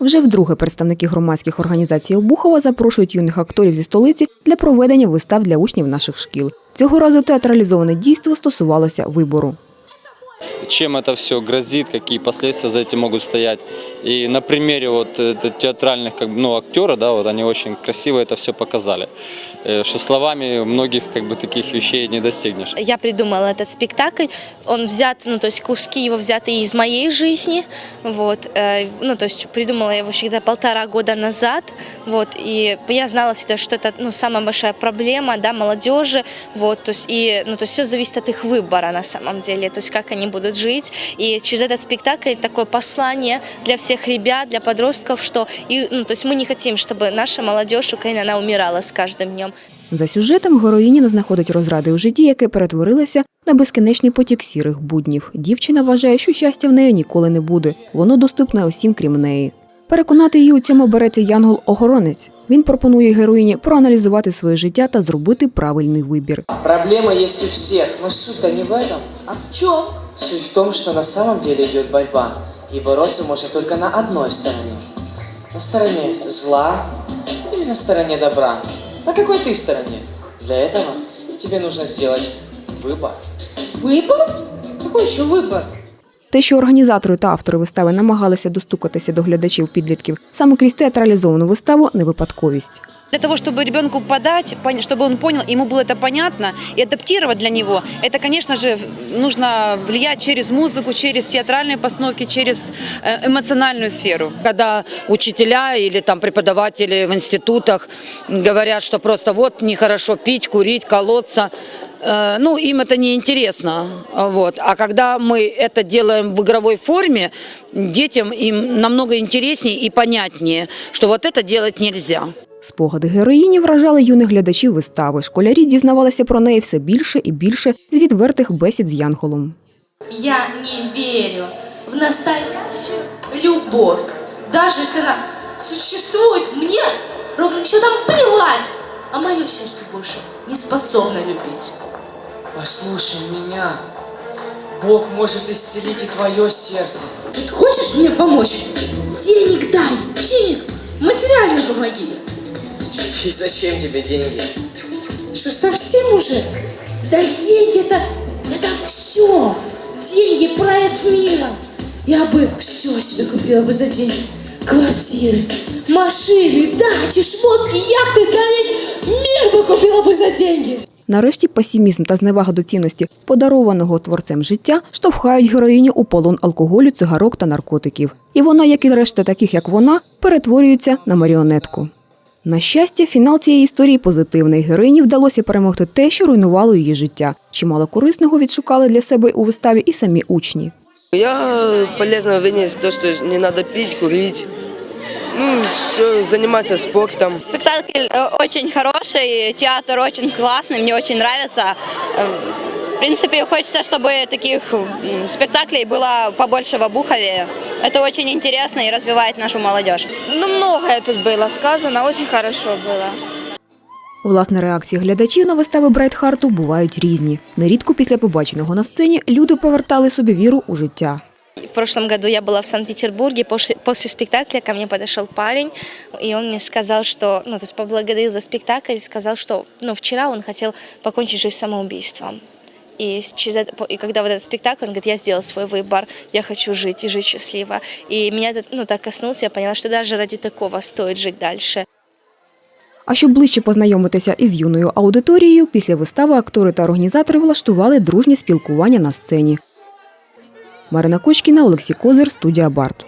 Вже вдруге представники громадських організацій Обухова запрошують юних акторів зі столиці для проведення вистав для учнів наших шкіл. Цього разу театралізоване дійство стосувалося вибору. чем это все грозит, какие последствия за этим могут стоять. И на примере вот э, т- театральных как бы, ну, актера, да, вот они очень красиво это все показали. Э, Что словами многих как бы таких вещей не достигнешь. Я придумала этот спектакль. Он взят, ну, то есть куски его взяты из моей жизни. Вот, э, ну, то есть придумала я его всегда полтора года назад. Вот, и я знала всегда, что это, ну, самая большая проблема, да, молодежи. Вот, то есть, и, ну, то есть все зависит от их выбора на самом деле, то есть как они будут жить. И через этот спектакль такое послание для всех ребят, для подростков, что, и, ну, то есть мы не хотим, чтобы наша молодежь Украины, она умирала с каждым днем. За сюжетом героїня знаходить розради у житті, яке перетворилося на безкінечний потік сірих буднів. Дівчина вважає, що щастя в неї ніколи не буде. Воно доступне усім, крім неї. Переконати її у цьому береться Янгол-охоронець. Він пропонує героїні проаналізувати своє життя та зробити правильний вибір. Проблема есть у всех, но суть-то не в этом. А в чем? Суть в том, что на самом деле идет борьба, и бороться можно только на одной стороне. На стороне зла или на стороне добра. На какой ты стороне? Для этого тебе нужно сделать выбор. Выбор? Какой еще выбор? Те, що організатори та автори вистави намагалися достукатися до глядачів підлітків саме крізь театралізовану виставу, не випадковість. Для того, чтобы ребенку подать, пон- чтобы он понял, ему было это понятно и адаптировать для него, это, конечно же, нужно влиять через музыку, через театральные постановки, через э, эмоциональную сферу. когда учителя или там преподаватели в институтах говорят, что просто вот нехорошо пить, курить, колоться, э, ну, им это не интересно. Вот. А когда мы это делаем в игровой форме, детям им намного интереснее и понятнее, что вот это делать нельзя. Спогади героїні вражали юних глядачів вистави. Школярі дізнавалися про неї все більше і більше з відвертих бесід з Янголом. Я не верю в настоящую любовь. Даже если она существует, мне ровно все там плевать. А мое сердце больше не способно любить. Послушай меня. Бог может исцелить и твое сердце. Ты хочешь мне помочь? Денег дай, денег, материально помоги. И зачем тебе деньги? Что, совсем уже? Да деньги это, это все. Деньги правят миром. Я бы все себе купила бы за деньги. Квартиры, машины, дачи, шмотки, яхты, да весь мир бы купила бы за деньги. Нарешті песимізм та зневага до цінності подарованого творцем життя штовхають героїню у полон алкоголю, цигарок та наркотиків. І вона, як і решта таких, як вона, перетворюється на маріонетку. На щастя, фінал цієї історії позитивний. Героїні вдалося перемогти те, що руйнувало її життя. Чимало корисного відшукали для себе у виставі і самі учні. Я полезно вынес то, что не надо пить, курить Ну, все, заниматься спортом. Спектакль э, очень хороший, театр очень классный, мне очень нравится. Э, В принципе, хочется, чтобы таких м, спектаклей было побольше в Обухове. Это очень интересно и развивает нашу молодежь. Ну, многое тут было сказано, очень хорошо было. Власне, реакції глядачів на вистави Брайтхарту бувають різні. Нерідко після побаченого на сцені люди повертали собі віру у життя. В прошлом году я была в Санкт-Петербурге, после, после спектакля ко мне подошел парень, и он мне сказал, что, ну, то есть поблагодарил за спектакль, и сказал, что, ну, вчера он хотел покончить жизнь самоубийством. И, через это, и когда вот этот спектакль, он говорит, я сделал свой выбор, я хочу жить и жить счастливо. И меня это, ну, так коснулся, я поняла, что даже ради такого стоит жить дальше. А щоб ближче познайомитися із юною аудиторією, після вистави актори та організатори влаштували дружнє спілкування на сцені. Марина Кочкіна, Олексій Козир, студія Барт.